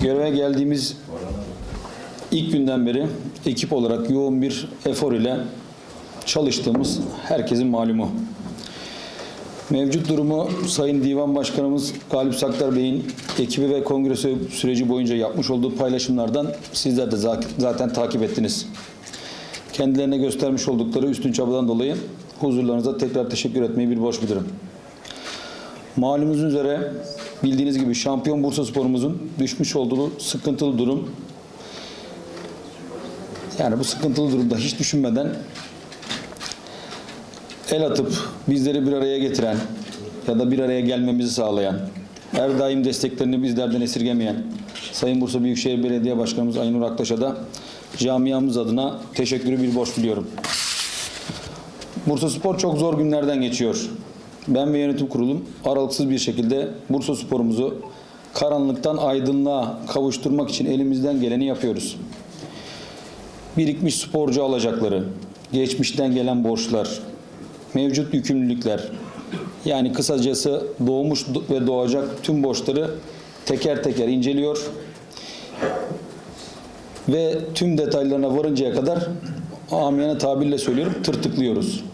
Göreve geldiğimiz ilk günden beri ekip olarak yoğun bir efor ile çalıştığımız herkesin malumu. Mevcut durumu Sayın Divan Başkanımız Galip Saklar Bey'in ekibi ve kongre süreci boyunca yapmış olduğu paylaşımlardan sizler de za- zaten takip ettiniz. Kendilerine göstermiş oldukları üstün çabadan dolayı huzurlarınıza tekrar teşekkür etmeyi bir borç bilirim. Malumunuz üzere bildiğiniz gibi şampiyon Bursa sporumuzun düşmüş olduğu sıkıntılı durum yani bu sıkıntılı durumda hiç düşünmeden el atıp bizleri bir araya getiren ya da bir araya gelmemizi sağlayan, her daim desteklerini bizlerden esirgemeyen Sayın Bursa Büyükşehir Belediye Başkanımız Aynur Aktaş'a da camiamız adına teşekkürü bir borç biliyorum. Bursa Spor çok zor günlerden geçiyor. Ben ve yönetim kurulum aralıksız bir şekilde Bursa Spor'umuzu karanlıktan aydınlığa kavuşturmak için elimizden geleni yapıyoruz. Birikmiş sporcu alacakları, geçmişten gelen borçlar, mevcut yükümlülükler, yani kısacası doğmuş ve doğacak tüm borçları teker teker inceliyor ve tüm detaylarına varıncaya kadar amiyane tabirle söylüyorum tırtıklıyoruz.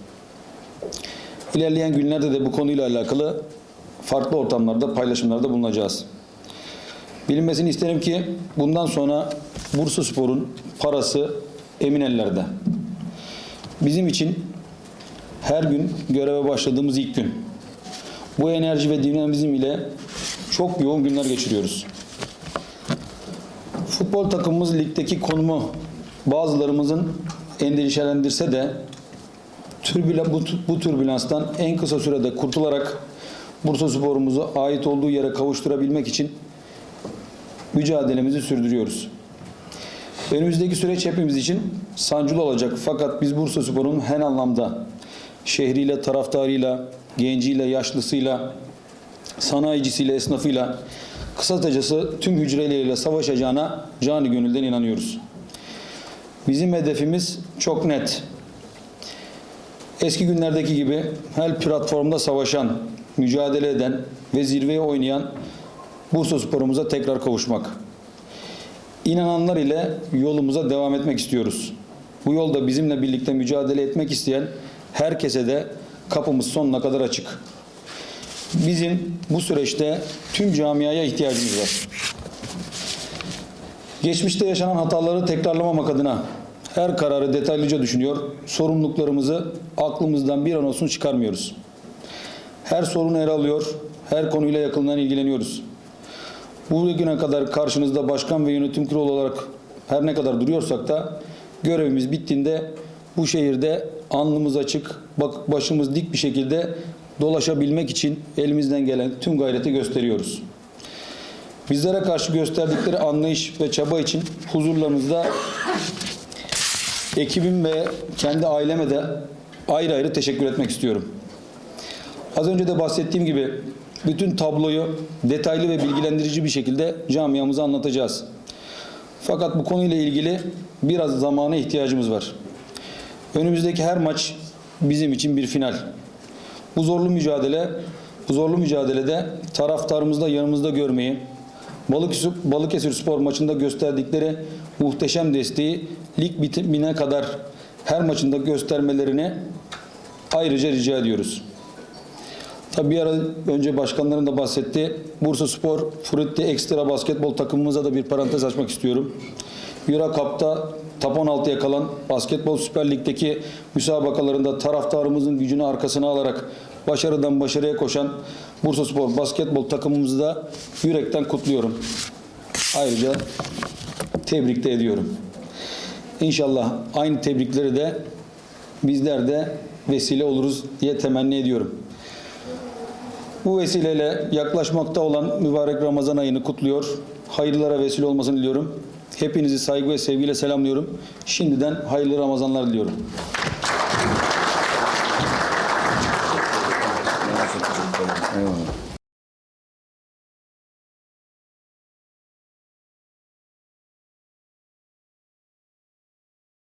İlerleyen günlerde de bu konuyla alakalı farklı ortamlarda paylaşımlarda bulunacağız. Bilinmesini isterim ki bundan sonra Bursa Spor'un parası emin ellerde. Bizim için her gün göreve başladığımız ilk gün. Bu enerji ve dinamizm ile çok yoğun günler geçiriyoruz. Futbol takımımız ligdeki konumu bazılarımızın endişelendirse de türbülen, bu, bu türbülanstan en kısa sürede kurtularak Bursa sporumuzu ait olduğu yere kavuşturabilmek için mücadelemizi sürdürüyoruz. Önümüzdeki süreç hepimiz için sancılı olacak fakat biz Bursa Spor'un her anlamda şehriyle, taraftarıyla, genciyle, yaşlısıyla, sanayicisiyle, esnafıyla, kısacası tüm hücreleriyle savaşacağına canı gönülden inanıyoruz. Bizim hedefimiz çok net. Eski günlerdeki gibi her platformda savaşan, mücadele eden ve zirveye oynayan Bursa sporumuza tekrar kavuşmak. İnananlar ile yolumuza devam etmek istiyoruz. Bu yolda bizimle birlikte mücadele etmek isteyen herkese de kapımız sonuna kadar açık. Bizim bu süreçte tüm camiaya ihtiyacımız var. Geçmişte yaşanan hataları tekrarlamamak adına her kararı detaylıca düşünüyor, sorumluluklarımızı aklımızdan bir an olsun çıkarmıyoruz. Her sorunu ele alıyor, her konuyla yakından ilgileniyoruz. Bugüne kadar karşınızda başkan ve yönetim kurulu olarak her ne kadar duruyorsak da görevimiz bittiğinde bu şehirde alnımız açık, bak başımız dik bir şekilde dolaşabilmek için elimizden gelen tüm gayreti gösteriyoruz. Bizlere karşı gösterdikleri anlayış ve çaba için huzurlarınızda ekibim ve kendi aileme de ayrı ayrı teşekkür etmek istiyorum. Az önce de bahsettiğim gibi bütün tabloyu detaylı ve bilgilendirici bir şekilde camiamıza anlatacağız. Fakat bu konuyla ilgili biraz zamana ihtiyacımız var. Önümüzdeki her maç bizim için bir final. Bu zorlu mücadele, bu zorlu mücadelede taraftarımızı da yanımızda görmeyi, Balıkesir, Balıkesir Spor maçında gösterdikleri muhteşem desteği lig bitimine kadar her maçında göstermelerini ayrıca rica ediyoruz. Tabii bir ara önce başkanların da bahsetti. Bursa Spor Frutti Ekstra basketbol takımımıza da bir parantez açmak istiyorum. Euro Cup'ta top 16'ya kalan Basketbol Süper Lig'deki müsabakalarında taraftarımızın gücünü arkasına alarak başarıdan başarıya koşan Bursa Spor basketbol takımımızı da yürekten kutluyorum. Ayrıca tebrik de ediyorum. İnşallah aynı tebrikleri de bizler de vesile oluruz diye temenni ediyorum. Bu vesileyle yaklaşmakta olan mübarek Ramazan ayını kutluyor. Hayırlara vesile olmasını diliyorum. Hepinizi saygı ve sevgiyle selamlıyorum. Şimdiden hayırlı Ramazanlar diliyorum.